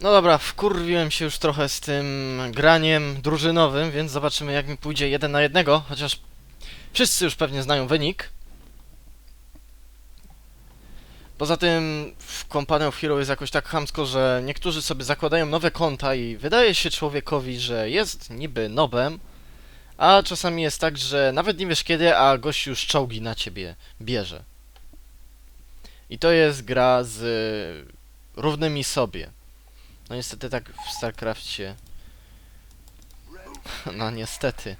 No dobra, wkurwiłem się już trochę z tym graniem drużynowym, więc zobaczymy jak mi pójdzie jeden na jednego, chociaż wszyscy już pewnie znają wynik. Poza tym w Company of Hero jest jakoś tak chamsko, że niektórzy sobie zakładają nowe konta i wydaje się człowiekowi, że jest niby nobem, a czasami jest tak, że nawet nie wiesz kiedy, a gość już czołgi na ciebie bierze. I to jest gra z równymi sobie. No niestety tak w StarCraftie. No niestety.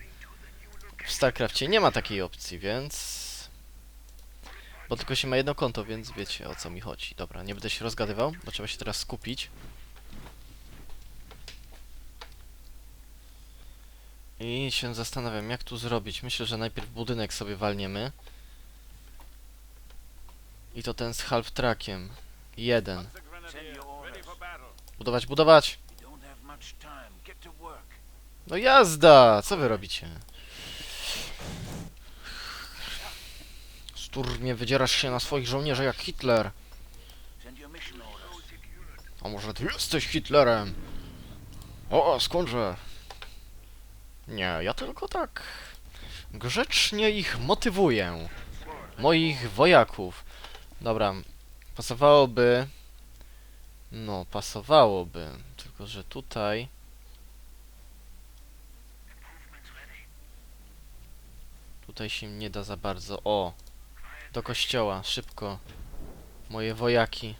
W StarCraftie nie ma takiej opcji, więc... Bo tylko się ma jedno konto, więc wiecie o co mi chodzi. Dobra, nie będę się rozgadywał, bo trzeba się teraz skupić. I się zastanawiam, jak tu zrobić. Myślę, że najpierw budynek sobie walniemy. I to ten z half trackiem. Jeden. Budować, budować! No jazda! Co wy robicie? Sturmie, wydzierasz się na swoich żołnierzy jak Hitler. A może ty jesteś Hitlerem? O, skądże? Nie, ja tylko tak grzecznie ich motywuję. Moich wojaków. Dobra, pasowałoby... No, pasowałoby. Tylko, że tutaj... Tutaj się nie da za bardzo. O! Do kościoła, szybko. Moje wojaki.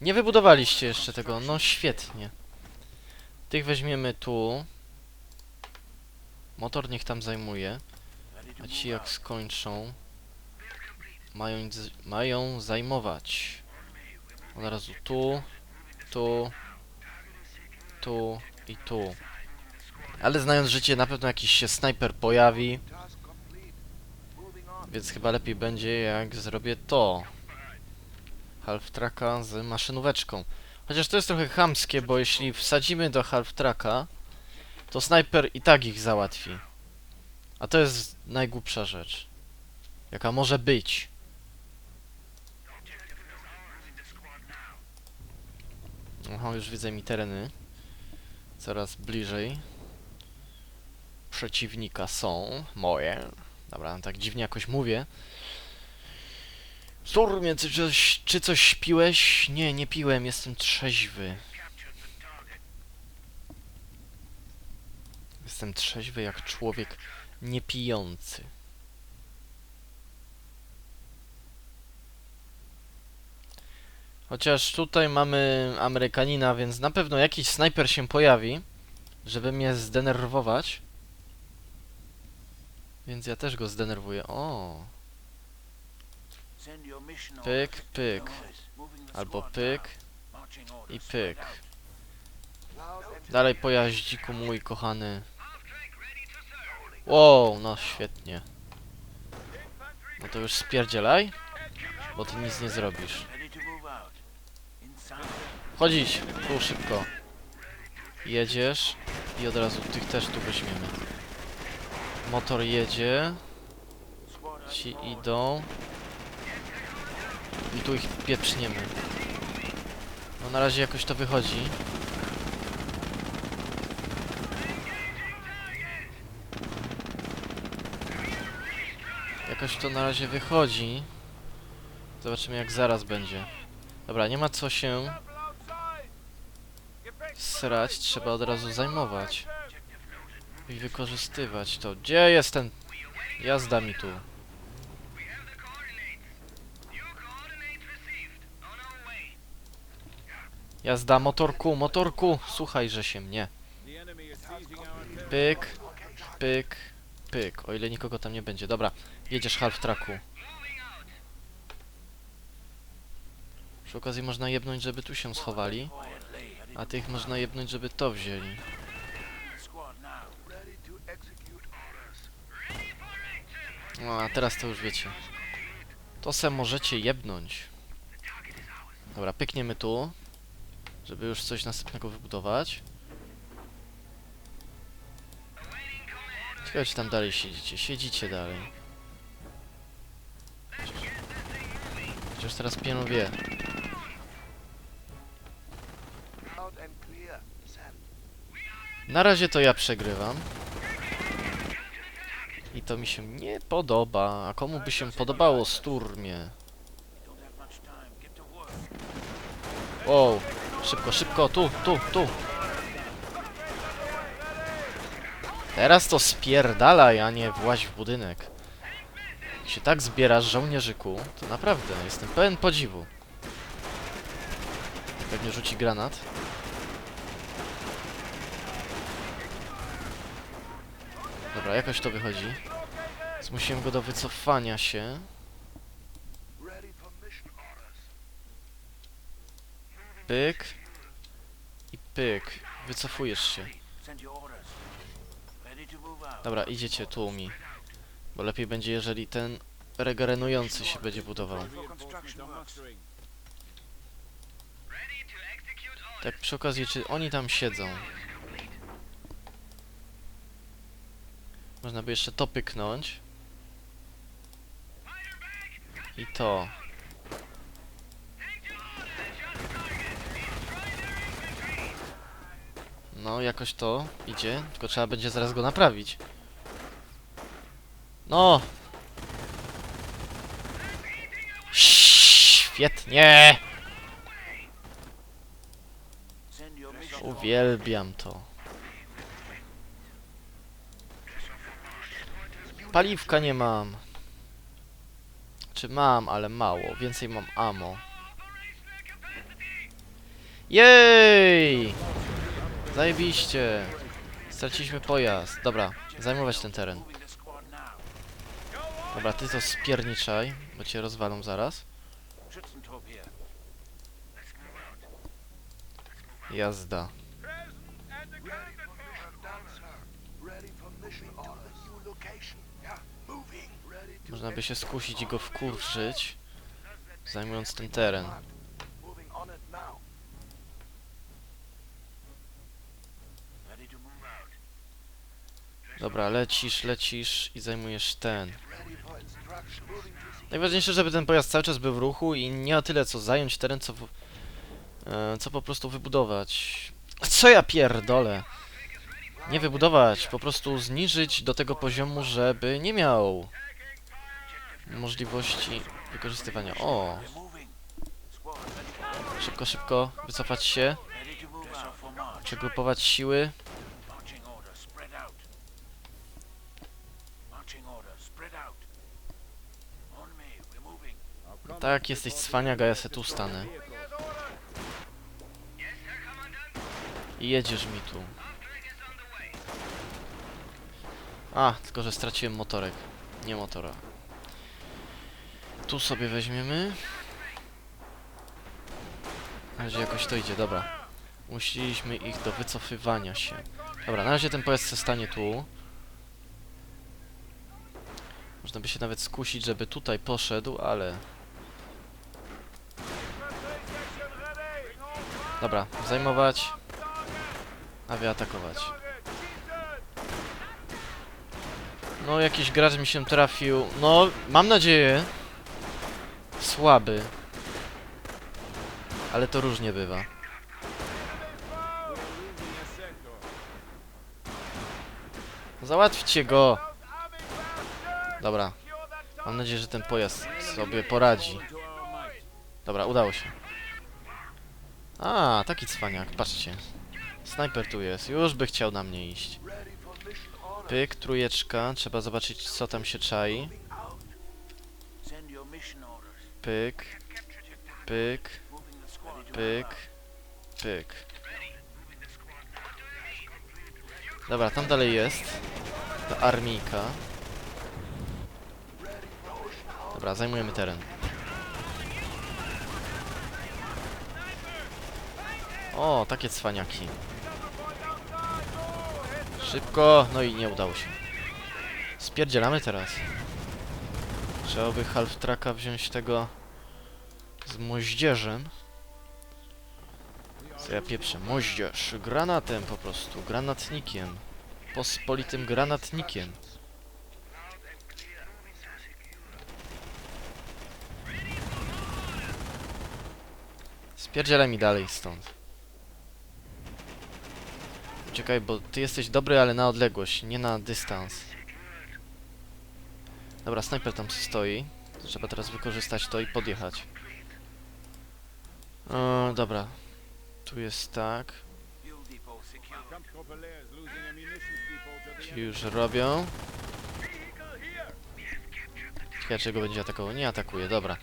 Nie wybudowaliście jeszcze tego, no świetnie. Tych weźmiemy tu. Motor niech tam zajmuje. A ci jak skończą, mają, mają zajmować. Od razu tu, tu, tu i tu. Ale znając życie, na pewno jakiś się snajper pojawi. Więc chyba lepiej będzie jak zrobię to. Half tracka z maszynóweczką. Chociaż to jest trochę chamskie, bo jeśli wsadzimy do half tracka, to snajper i tak ich załatwi. A to jest najgłupsza rzecz. Jaka może być. Aha, już widzę mi tereny. Coraz bliżej. Przeciwnika są moje. Dobra, tak dziwnie jakoś mówię. Surmie, czy coś, czy coś piłeś? Nie, nie piłem, jestem trzeźwy. Jestem trzeźwy jak człowiek niepijący. Chociaż tutaj mamy Amerykanina, więc na pewno jakiś snajper się pojawi, żeby mnie zdenerwować. Więc ja też go zdenerwuję. O, pyk, pyk. Albo pyk i pyk. Dalej pojaździku mój kochany. Wow, no świetnie. No to już spierdzielaj, bo ty nic nie zrobisz. Chodzić, tu szybko. Jedziesz i od razu tych też tu weźmiemy. Motor jedzie, ci idą. I tu ich pieprzniemy. No na razie jakoś to wychodzi. Jakoś to na razie wychodzi. Zobaczymy jak zaraz będzie. Dobra, nie ma co się srać, trzeba od razu zajmować. I wykorzystywać to. Gdzie jest ten... Jazda mi tu. Jazda, motorku, motorku! Słuchaj, że się mnie. Pyk, pyk, pyk. O ile nikogo tam nie będzie. Dobra, jedziesz half tracku. Przy okazji można jebnąć, żeby tu się schowali, a tych można jebnąć, żeby to wzięli. No, a teraz to już wiecie. To se możecie jebnąć. Dobra, pykniemy tu, żeby już coś następnego wybudować. Ciekawe, czy tam dalej siedzicie. Siedzicie dalej. Chociaż teraz pieno wie. Na razie to ja przegrywam. I to mi się nie podoba. A komu by się podobało, Sturmie? Wow, szybko, szybko, tu, tu, tu. Teraz to spierdalaj, a nie właź w budynek. Jak się tak zbierasz, żołnierzyku, to naprawdę jestem pełen podziwu. Pewnie rzuci granat. Dobra, jakoś to wychodzi. Zmusiłem go do wycofania się. Pyk. I pyk. Wycofujesz się. Dobra, idziecie tu mi. Bo lepiej będzie, jeżeli ten regenerujący się będzie budował. Tak przy okazji, czy oni tam siedzą? Można by jeszcze to pyknąć. I to. No, jakoś to idzie, tylko trzeba będzie zaraz go naprawić. No! Świetnie! Uwielbiam to. Paliwka nie mam. Czy mam, ale mało. Więcej mam ammo. Jej! Zajebiście. Straciliśmy pojazd. Dobra, zajmować ten teren. Dobra, ty to spierniczaj, bo cię rozwalą zaraz. Jazda. Można by się skusić i go wkurzyć, zajmując ten teren. Dobra, lecisz, lecisz i zajmujesz ten. Najważniejsze, żeby ten pojazd cały czas był w ruchu i nie o tyle co zająć teren, co, w- e, co po prostu wybudować. Co ja pierdolę? Nie wybudować, po prostu zniżyć do tego poziomu, żeby nie miał możliwości wykorzystywania. O, szybko, szybko, wycofać się, przegrupować siły. Tak, jesteś cwaniaga, ja se tu stanę. I jedziesz mi tu. A, tylko że straciłem motorek. Nie motora. Tu sobie weźmiemy. Na razie jakoś to idzie, dobra. Musieliśmy ich do wycofywania się. Dobra, na razie ten pojazd se stanie tu. Można by się nawet skusić, żeby tutaj poszedł, ale... Dobra, zajmować. A wyatakować. No, jakiś gracz mi się trafił. No, mam nadzieję. Słaby. Ale to różnie bywa. Załatwcie go! Dobra. Mam nadzieję, że ten pojazd sobie poradzi. Dobra, udało się. A, taki cwaniak, patrzcie. Snajper tu jest, już by chciał na mnie iść. Pyk, trójeczka, trzeba zobaczyć co tam się czai. Pyk, pyk, pyk, pyk. Dobra, tam dalej jest. Ta armijka. Dobra, zajmujemy teren. O, takie cwaniaki. Szybko! No i nie udało się. Spierdzielamy teraz. Trzeba by half tracka wziąć tego z moździerzem. Co ja pieprzę? Moździerz. Granatem po prostu. Granatnikiem. Pospolitym granatnikiem. Spierdzielaj mi dalej stąd. Czekaj, bo ty jesteś dobry, ale na odległość, nie na dystans. Dobra, snajper tam stoi. Trzeba teraz wykorzystać to i podjechać. O, dobra. Tu jest tak. Ci już robią. Ciekawe, czego będzie atakował. Nie atakuje, dobra.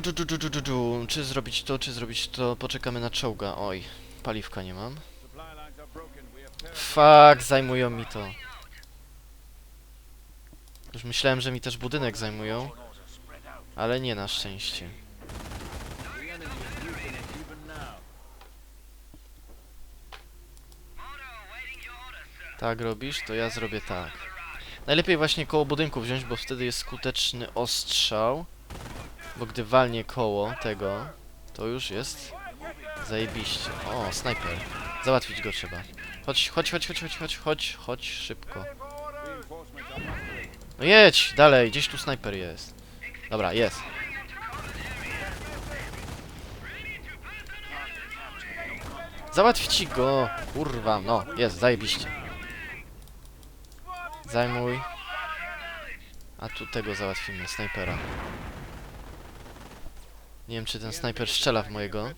Dżu, dżu, dżu, dżu, dżu. Czy zrobić to, czy zrobić to? Poczekamy na czołga. Oj, paliwka nie mam. Fuck, zajmują mi to. Już myślałem, że mi też budynek zajmują, ale nie na szczęście. Tak robisz, to ja zrobię tak. Najlepiej właśnie koło budynku wziąć, bo wtedy jest skuteczny ostrzał. Bo gdy walnie koło tego, to już jest zajebiście. O, snajper. Załatwić go trzeba. Chodź, chodź, chodź, chodź, chodź, chodź, chodź, chodź szybko. No jedź, dalej, gdzieś tu snajper jest. Dobra, jest. Załatwcie go! Kurwa, no, jest, zajebiście. Zajmuj. A tu tego załatwimy, snajpera. Nie wiem, czy ten snajper strzela w mojego.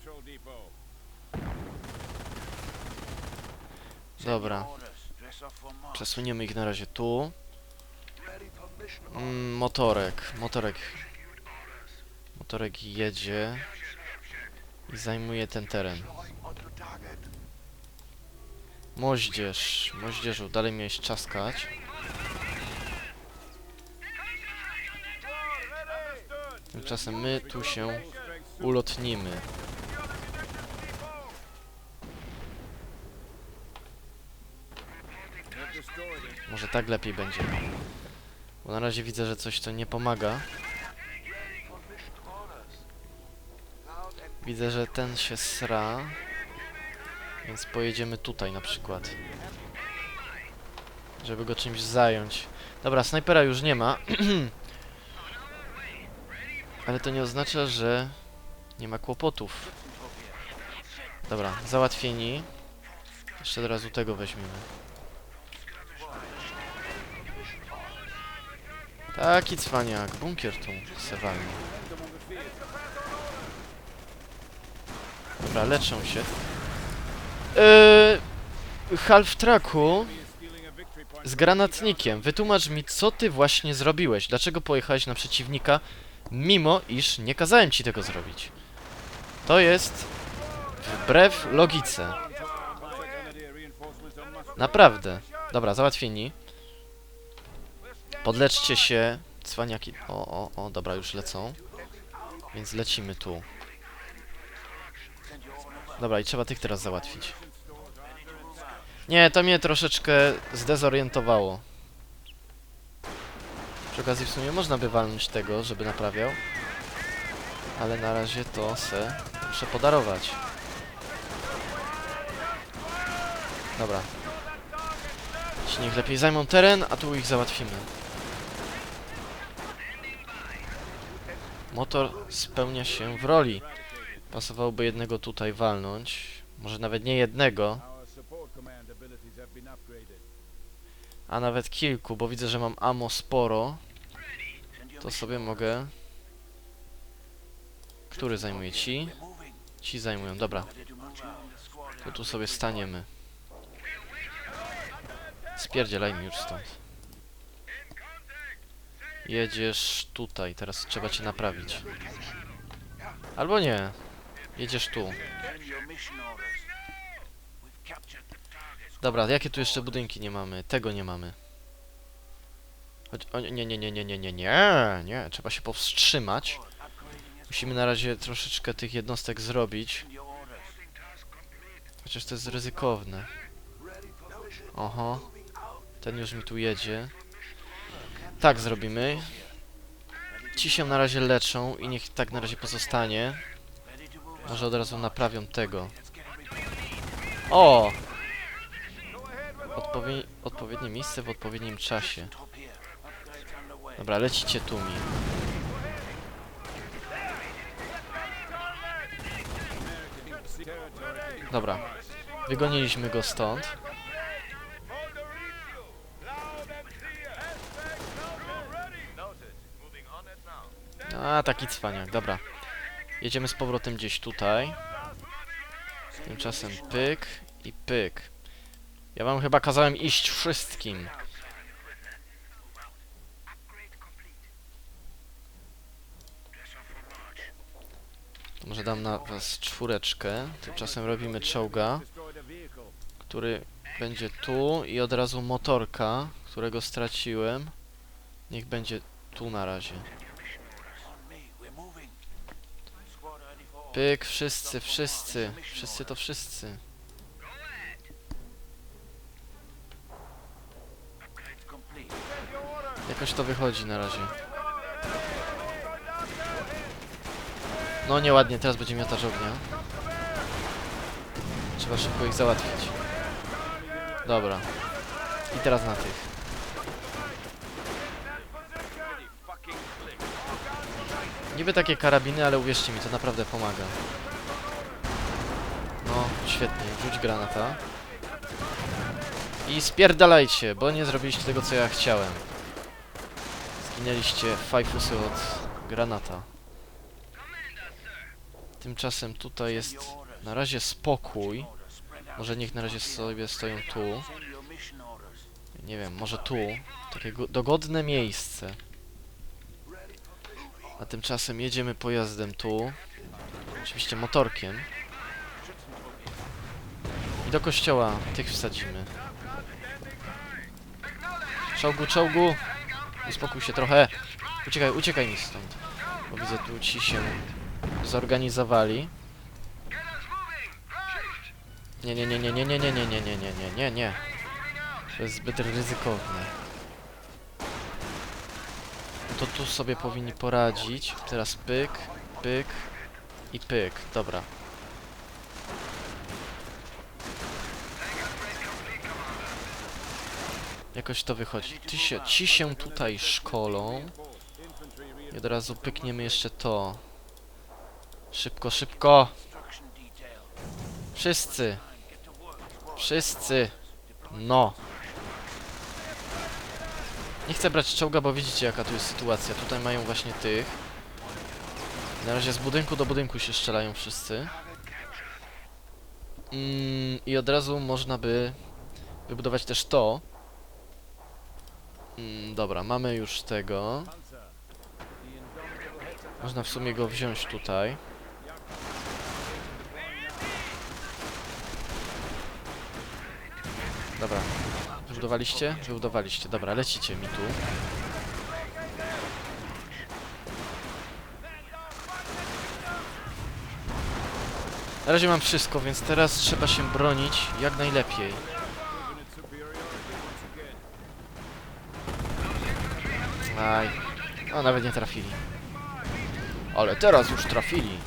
Dobra, przesuniemy ich na razie tu. Mm, motorek, motorek. Motorek jedzie i zajmuje ten teren. Moździerz, moździerzu, dalej miałeś czaskać. Tymczasem my tu się ulotnimy. Może tak lepiej będzie. Bo na razie widzę, że coś to nie pomaga. Widzę, że ten się sra. Więc pojedziemy tutaj na przykład. Żeby go czymś zająć. Dobra, snajpera już nie ma. Ale to nie oznacza, że nie ma kłopotów. Dobra, załatwieni. Jeszcze od razu tego weźmiemy. Taki cwaniak, bunkier tu se walnie. Dobra, leczą się. Yy, half tracku z granatnikiem. Wytłumacz mi, co ty właśnie zrobiłeś. Dlaczego pojechałeś na przeciwnika, mimo iż nie kazałem ci tego zrobić. To jest wbrew logice. Naprawdę. Dobra, załatwieni. Podleczcie się, cwaniaki. O, o, o, dobra, już lecą. Więc lecimy tu. Dobra, i trzeba tych teraz załatwić. Nie, to mnie troszeczkę zdezorientowało. Przy okazji w sumie można by walnąć tego, żeby naprawiał. Ale na razie to se muszę podarować. Dobra, niech lepiej zajmą teren, a tu ich załatwimy. Motor spełnia się w roli. Pasowałoby jednego tutaj walnąć. Może nawet nie jednego, a nawet kilku, bo widzę, że mam ammo sporo. To sobie mogę... Który zajmuje? Ci? Ci zajmują, dobra. To tu sobie staniemy. Spierdzielajmy już stąd. Jedziesz tutaj, teraz trzeba cię naprawić. Albo nie. Jedziesz tu. Dobra, jakie tu jeszcze budynki nie mamy? Tego nie mamy. Chodź, o, nie, nie, nie, nie, nie, nie, nie, nie, trzeba się powstrzymać. Musimy na razie troszeczkę tych jednostek zrobić. Chociaż to jest ryzykowne. Oho. Ten już mi tu jedzie. Tak zrobimy. Ci się na razie leczą i niech tak na razie pozostanie. Może od razu naprawią tego. O! Odpowie odpowiednie miejsce w odpowiednim czasie. Dobra, lecicie tu mi. Dobra. Wygoniliśmy go stąd. A, taki cwaniak, dobra. Jedziemy z powrotem gdzieś tutaj. Tymczasem pyk i pyk. Ja wam chyba kazałem iść wszystkim. Może dam na was czwóreczkę. Tymczasem robimy czołga, który będzie tu i od razu motorka, którego straciłem. Niech będzie tu na razie. Pyk, wszyscy, wszyscy. Wszyscy to wszyscy. Jakoś to wychodzi na razie. No nieładnie, teraz będzie miotacz ognia. Trzeba szybko ich załatwić. Dobra. I teraz na tych. Niby takie karabiny, ale uwierzcie mi, to naprawdę pomaga. No, świetnie, rzuć granata. I spierdalajcie, bo nie zrobiliście tego, co ja chciałem. Zginęliście fajfusy od granata. Tymczasem tutaj jest na razie spokój. Może niech na razie sobie stoją tu. Nie wiem, może tu. Takie go- dogodne miejsce. A tymczasem jedziemy pojazdem tu. Oczywiście motorkiem. I do kościoła tych wsadzimy. Czołgu, czołgu! Uspokój się trochę. Uciekaj, uciekaj mi stąd. Bo widzę tu ci się zorganizowali. Nie, nie, nie, nie, nie, nie, nie, nie, nie, nie, nie, nie, nie. To jest zbyt ryzykowne. To tu sobie powinni poradzić. Teraz pyk, pyk i pyk. Dobra. Jakoś to wychodzi. Ty się, ci się tutaj szkolą. I od razu pykniemy jeszcze to. Szybko, szybko! Wszyscy! Wszyscy! No! Nie chcę brać czołga, bo widzicie jaka tu jest sytuacja. Tutaj mają właśnie tych. Na razie z budynku do budynku się strzelają wszyscy. Mm, I od razu można by wybudować też to. Mm, dobra, mamy już tego. Można w sumie go wziąć tutaj. Dobra. Wybudowaliście? Wybudowaliście. Dobra, lecicie mi tu. Na razie mam wszystko, więc teraz trzeba się bronić jak najlepiej. Aj. A nawet nie trafili. Ale teraz już trafili.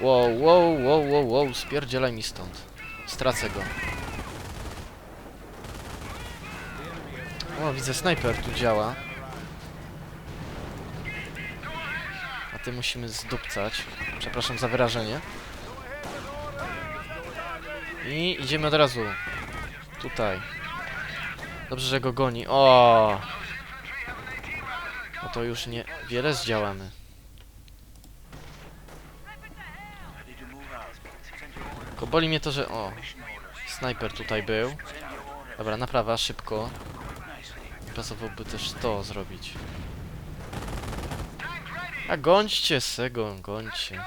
Wow, wow, wow, wow, wow, spierdzielaj mi stąd. Stracę go. O, widzę, snajper tu działa. A ty musimy zdupcać. Przepraszam za wyrażenie. I idziemy od razu. Tutaj. Dobrze, że go goni. O! No to już nie wiele zdziałamy. Tylko boli mnie to, że... O! Snajper tutaj był. Dobra, naprawa, szybko. Pasowałoby też to zrobić. A gońcie se go, gońcie.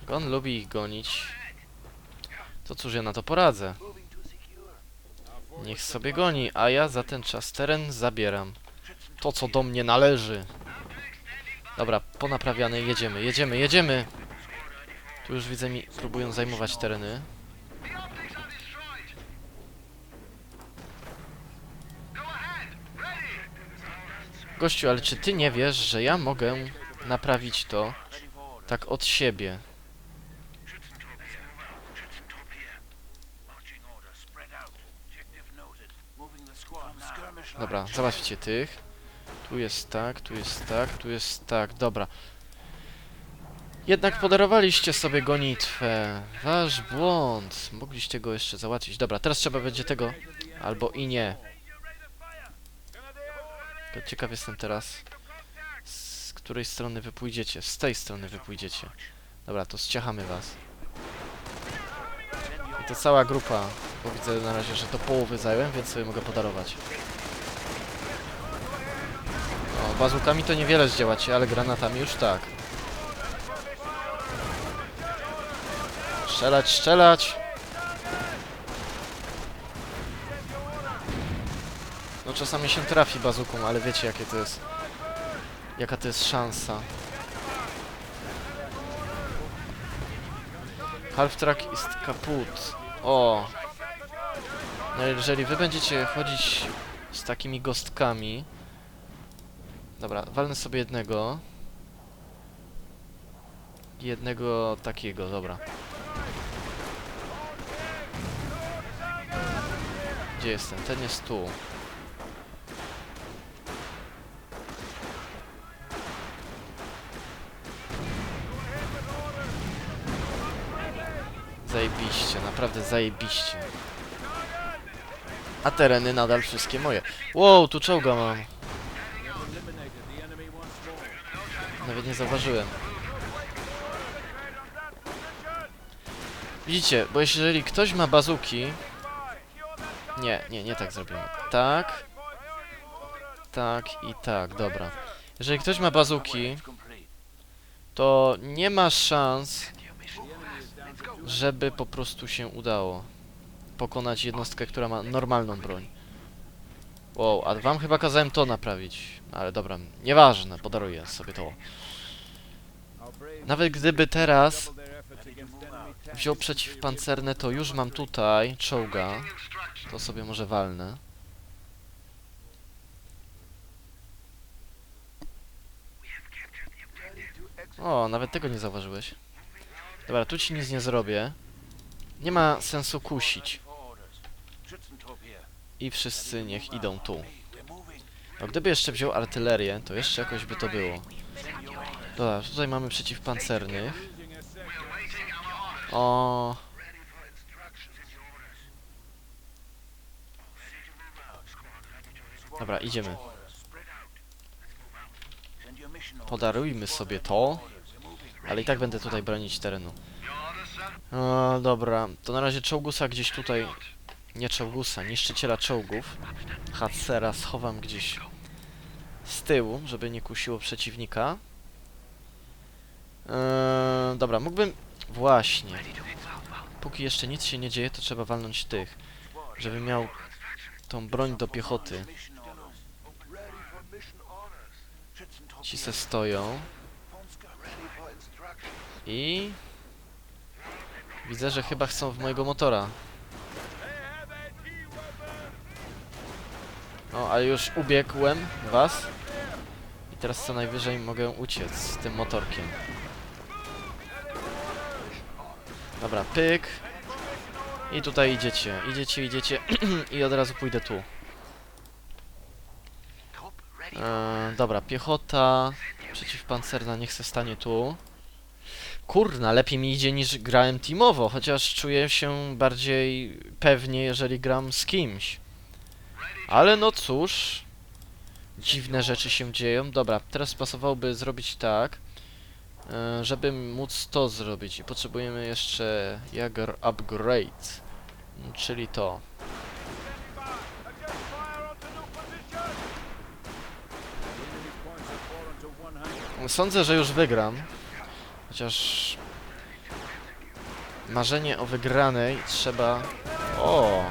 Jak on lubi ich gonić, to cóż ja na to poradzę. Niech sobie goni, a ja za ten czas teren zabieram. To, co do mnie należy. Dobra, ponaprawiany, jedziemy, jedziemy, jedziemy! Tu już widzę mi próbują zajmować tereny. Gościu, ale czy ty nie wiesz, że ja mogę naprawić to tak od siebie? Dobra, załatwcie tych. Tu jest tak, tu jest tak, tu jest tak. Dobra. Jednak podarowaliście sobie gonitwę. Wasz błąd. Mogliście go jeszcze załatwić. Dobra, teraz trzeba będzie tego... Albo i nie. Ciekaw jestem teraz, z której strony wy pójdziecie. Z tej strony wy pójdziecie. Dobra, to ściachamy was. I to cała grupa, bo widzę na razie, że do połowy zająłem, więc sobie mogę podarować. O, bazukami to niewiele zdziałacie, ale granatami już tak. Strzelać, strzelać! No czasami się trafi bazuką, ale wiecie jakie to jest... Jaka to jest szansa. Half track jest kaput. O! No jeżeli wy będziecie chodzić z takimi gostkami... Dobra, walnę sobie jednego. Jednego takiego, dobra. Gdzie jestem? Ten jest tu. Zajebiście, naprawdę zajebiście. A tereny nadal wszystkie moje. Wow, tu czołga mam. Nawet nie zauważyłem. Widzicie, bo jeżeli ktoś ma bazuki... Nie, nie, nie tak zrobimy. Tak. Tak i tak, dobra. Jeżeli ktoś ma bazuki, to nie ma szans, żeby po prostu się udało pokonać jednostkę, która ma normalną broń. Wow, a wam chyba kazałem to naprawić. Ale dobra, nieważne, podaruję sobie to. Nawet gdyby teraz wziął przeciwpancerne, to już mam tutaj czołga. To sobie może walnę. O, nawet tego nie zauważyłeś. Dobra, tu ci nic nie zrobię. Nie ma sensu kusić. I wszyscy niech idą tu. No gdyby jeszcze wziął artylerię, to jeszcze jakoś by to było. Dobra, tutaj mamy przeciwpancernych. O. Dobra, idziemy. Podarujmy sobie to. Ale i tak będę tutaj bronić terenu. O, dobra, to na razie czołgusa gdzieś tutaj... Nie czołgusa, niszczyciela czołgów. Hatsera schowam gdzieś z tyłu, żeby nie kusiło przeciwnika. Eee, dobra, mógłbym... Właśnie. Póki jeszcze nic się nie dzieje, to trzeba walnąć tych. Żeby miał tą broń do piechoty. Ci se stoją. I... Widzę, że chyba chcą w mojego motora. O, ale już ubiegłem was. I teraz co najwyżej mogę uciec z tym motorkiem. Dobra, pyk. I tutaj idziecie, idziecie, idziecie i od razu pójdę tu. E, dobra, piechota przeciwpancerna niech se stanie tu. Kurna, lepiej mi idzie niż grałem teamowo, chociaż czuję się bardziej pewnie, jeżeli gram z kimś. Ale no cóż, dziwne rzeczy się dzieją. Dobra, teraz pasowałoby zrobić tak, e, żeby móc to zrobić. I potrzebujemy jeszcze Jager Upgrade, czyli to. Sądzę, że już wygram. Chociaż marzenie o wygranej trzeba. O!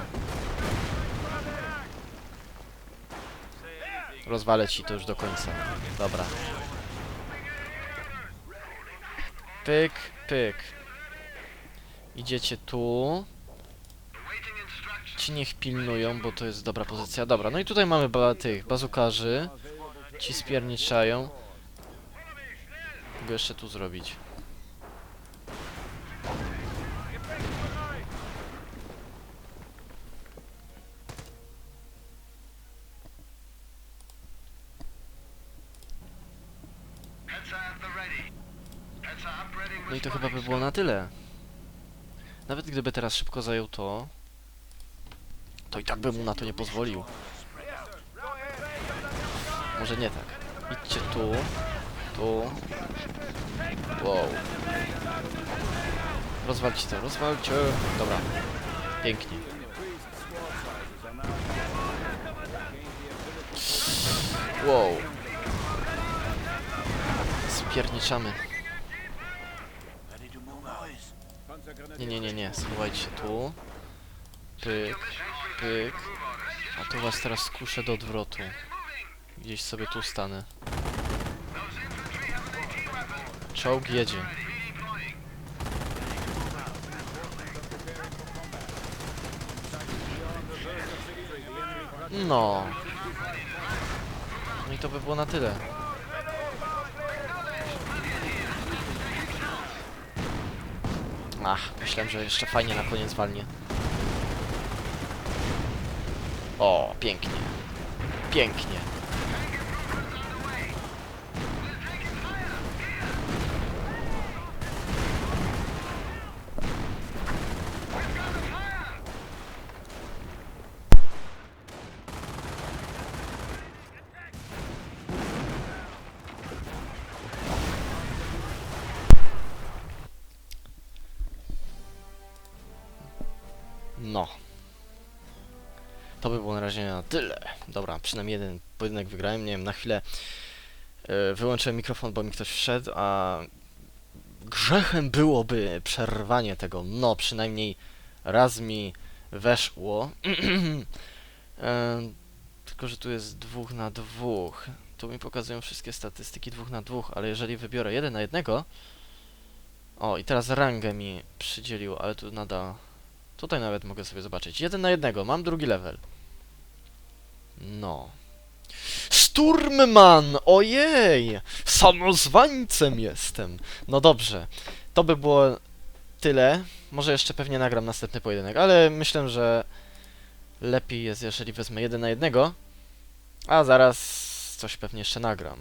Rozwalę ci to już do końca. Dobra. Pyk, pyk. Idziecie tu. Ci niech pilnują, bo to jest dobra pozycja. Dobra, no i tutaj mamy ba tych bazukarzy. Ci spierniczają. Mogę jeszcze tu zrobić. No i to chyba by było na tyle. Nawet gdyby teraz szybko zajął to, to i tak bym mu na to nie pozwolił. Może nie tak. Idźcie tu, tu. Wow. Rozwalcie to, rozwalcie. Dobra. Pięknie. Wow. Spierniczamy. Nie, nie, nie, nie. Schowajcie się tu. Pyk, pyk. A tu was teraz skuszę do odwrotu. Gdzieś sobie tu stanę. Czołg jedzie. No. No i to by było na tyle. Ach, myślałem, że jeszcze fajnie na koniec walnie. O, pięknie. Pięknie. To by było na razie na tyle. Dobra, przynajmniej jeden pojedynek wygrałem. Nie wiem, na chwilę e, wyłączyłem mikrofon, bo mi ktoś wszedł, a grzechem byłoby przerwanie tego. No, przynajmniej raz mi weszło. e, tylko, że tu jest dwóch na dwóch. Tu mi pokazują wszystkie statystyki dwóch na dwóch, ale jeżeli wybiorę jeden na jednego... O, i teraz rangę mi przydzielił, ale tu nadal... Tutaj nawet mogę sobie zobaczyć. Jeden na jednego, mam drugi level. No. Sturmman! Ojej! Samozwańcem jestem! No dobrze. To by było tyle. Może jeszcze pewnie nagram następny pojedynek, ale myślę, że lepiej jest, jeżeli wezmę jeden na jednego. A zaraz coś pewnie jeszcze nagram.